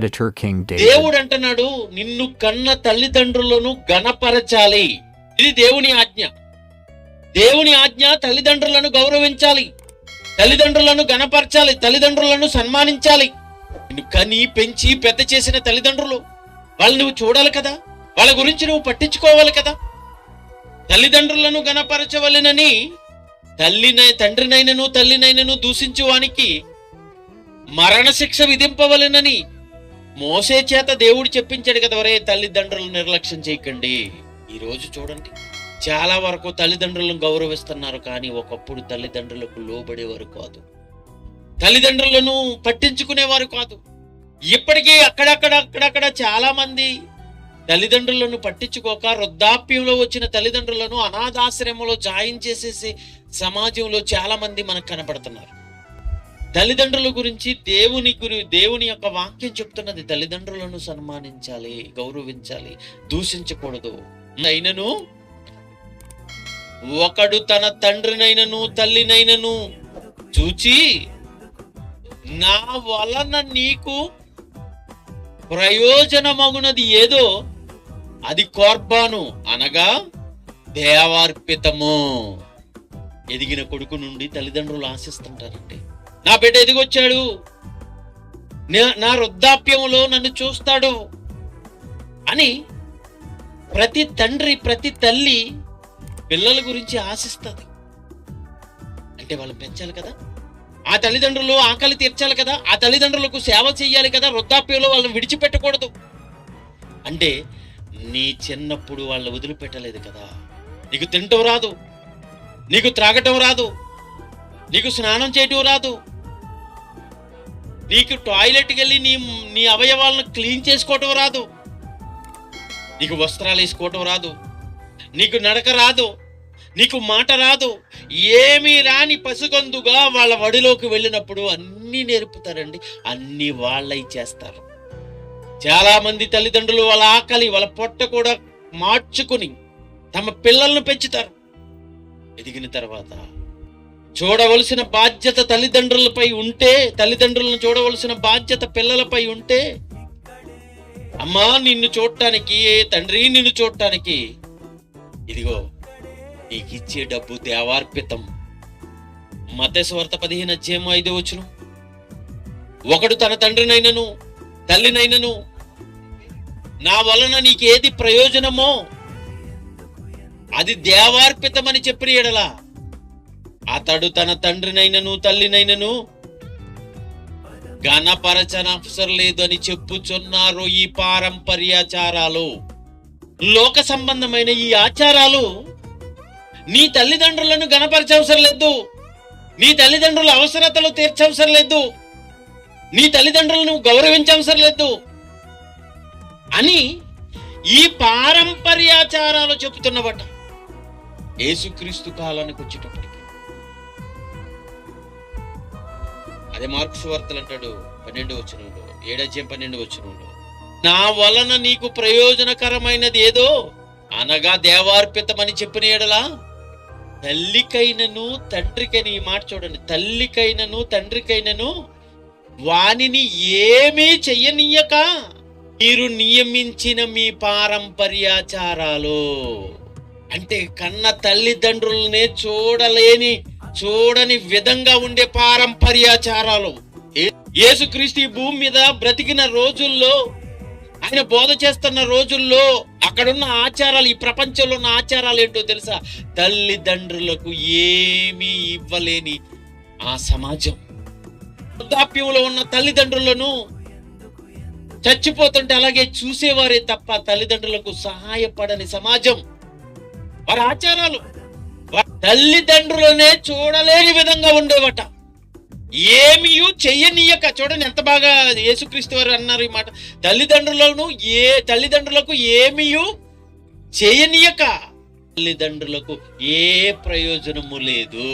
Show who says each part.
Speaker 1: editor King David.
Speaker 2: దేవుడు అంటున్నాడు నిన్ను కన్న తల్లిదండ్రులను గణపరచాలి ఇది దేవుని ఆజ్ఞ. దేవుని ఆజ్ఞ తల్లిదండ్రులను గౌరవించాలి. తల్లిదండ్రులను గణపరచాలి తల్లిదండ్రులను సన్మానించాలి. నిన్ను కని పెంచి పెద్ద చేసిన తల్లిదండ్రులు వాళ్ళు నువ్వు చూడాలి కదా? వాళ్ళ గురించి నువ్వు పట్టించుకోవాలి కదా? తల్లిదండ్రులను గణపరచవలెనని తల్లిన తండ్రినైనను తల్లినైనను దూషించువానికి మరణశిక్ష విధింపవలెనని మోసే చేత దేవుడు చెప్పించాడు కదా వరే తల్లిదండ్రులు నిర్లక్ష్యం చేయకండి. ఈరోజు చూడండి చాలా వరకు తల్లిదండ్రులను గౌరవిస్తున్నారు కానీ ఒకప్పుడు తల్లిదండ్రులకు లోబడేవారు కాదు. తల్లిదండ్రులను పట్టించుకునేవారు కాదు. ఇప్పటికీ అక్కడక్కడ అక్కడక్కడ చాలా మంది తల్లిదండ్రులను పట్టించుకోక వృద్ధాప్యంలో వచ్చిన తల్లిదండ్రులను అనాథాశ్రమంలో జాయిన్ చేసేసి సమాజంలో చాలా మంది మనకు కనపడుతున్నారు తల్లిదండ్రుల గురించి దేవుని గురి దేవుని యొక్క వాక్యం చెప్తున్నది తల్లిదండ్రులను సన్మానించాలి గౌరవించాలి దూషించకూడదు. అయినను ఒకడు తన తండ్రినైనను తల్లినైనను చూచి నా వలన నీకు ప్రయోజనమగునది ఏదో అది కోర్బాను అనగా దేవార్పితము. ఎదిగిన కొడుకు నుండి తల్లిదండ్రులు ఆశిస్తుంటారండి. నా బిడ్డ ఎదిగొచ్చాడు. నా- నా వృద్ధాప్యంలో నన్ను చూస్తాడు అని ప్రతి తండ్రి ప్రతి తల్లి పిల్లల గురించి ఆశిస్తుంది. అంటే వాళ్ళు పెంచాలి కదా. ఆ తల్లిదండ్రులు ఆకలి తీర్చాలి కదా. ఆ తల్లిదండ్రులకు సేవ చేయాలి కదా. వృద్ధాప్యంలో వాళ్ళని విడిచిపెట్టకూడదు. అంటే నీ చిన్నప్పుడు వాళ్ళు వదిలిపెట్టలేదు కదా. నీకు తింటం రాదు. నీకు త్రాగటం రాదు. నీకు స్నానం చేయటం రాదు. నీకు టాయిలెట్కి వెళ్ళి నీ నీ అవయవాలను క్లీన్ చేసుకోవటం రాదు. నీకు వస్త్రాలు వేసుకోవటం రాదు. నీకు నడక రాదు. నీకు మాట రాదు. ఏమీ రాని పసుగందుగా వాళ్ళ వడిలోకి వెళ్ళినప్పుడు అన్నీ నేర్పుతారండి. అన్నీ వాళ్ళై చేస్తారు. చాలామంది తల్లిదండ్రులు వాళ్ళ ఆకలి వాళ్ళ పొట్ట కూడా మార్చుకుని తమ పిల్లలను పెంచుతారు. ఎదిగిన తర్వాత చూడవలసిన బాధ్యత తల్లిదండ్రులపై ఉంటే తల్లిదండ్రులను చూడవలసిన బాధ్యత పిల్లలపై ఉంటే అమ్మా నిన్ను చూడటానికి తండ్రి నిన్ను చూడటానికి ఇదిగో నీకు ఇచ్చే డబ్బు దేవార్పితం. మతేశ్వార్త పదిహేను అధ్యాయం ఐదో వచ్చును ఒకడు తన తండ్రినైనను తల్లినైనను నా వలన నీకేది ప్రయోజనమో అది దేవార్పితమని చెప్పిన ఎడలా అతడు తన తండ్రినైనను తల్లినైనను గణపరచనవసరం లేదు అని చెప్పుచున్నారు ఈ పారంపర్యాచారాలు. లోక సంబంధమైన ఈ ఆచారాలు నీ తల్లిదండ్రులను గణపరచవసరం లేదు నీ తల్లిదండ్రుల అవసరతలు తీర్చవసరం లేదు నీ తల్లిదండ్రులను గౌరవించవసరం లేదు అని ఈ పారంపర్యాచారాలు చెబుతున్నవట. యేసుక్రీస్తు కాలానికి వచ్చేటప్పటికి అదే మార్క్స్ వార్తలు అంటాడు. పన్నెండు వచ్చినంలో ఏడాజ్యం పన్నెండు వచ్చినంలో నా వలన నీకు ప్రయోజనకరమైనది ఏదో? అనగా దేవార్పితమని చెప్పిన ఎడలా? తల్లికైనను తండ్రికైన ఈ మాట చూడండి. తల్లికైనను తండ్రికైనను వానిని ఏమీ చెయ్యనీయక. మీరు నియమించిన మీ పారంపర్యాచారాలు అంటే కన్న తల్లిదండ్రులనే చూడలేని చూడని విధంగా ఉండే పారంపర్యాచారాలు. ఏ- యేసుక్రీస్తు భూమి మీద బ్రతికిన రోజుల్లో ఆయన బోధ చేస్తున్న రోజుల్లో అక్కడున్న ఆచారాలు ఈ ప్రపంచంలో ఉన్న ఆచారాలు ఏంటో తెలుసా? తల్లిదండ్రులకు ఏమీ ఇవ్వలేని ఆ సమాజం. వృద్ధాప్యంలో ఉన్న తల్లిదండ్రులను చచ్చిపోతుంటే అలాగే చూసేవారే తప్ప తల్లిదండ్రులకు సహాయపడని సమాజం. వారి ఆచారాలు తల్లిదండ్రులనే చూడలేని విధంగా ఉండేవట. ఏమియు చెయ్యనీయక. చూడండి ఎంత బాగా యేసుక్రీస్తు వారు అన్నారు ఈ మాట. తల్లిదండ్రులను ఏ తల్లిదండ్రులకు ఏమియు చేయనీయక తల్లిదండ్రులకు ఏ ప్రయోజనము లేదు.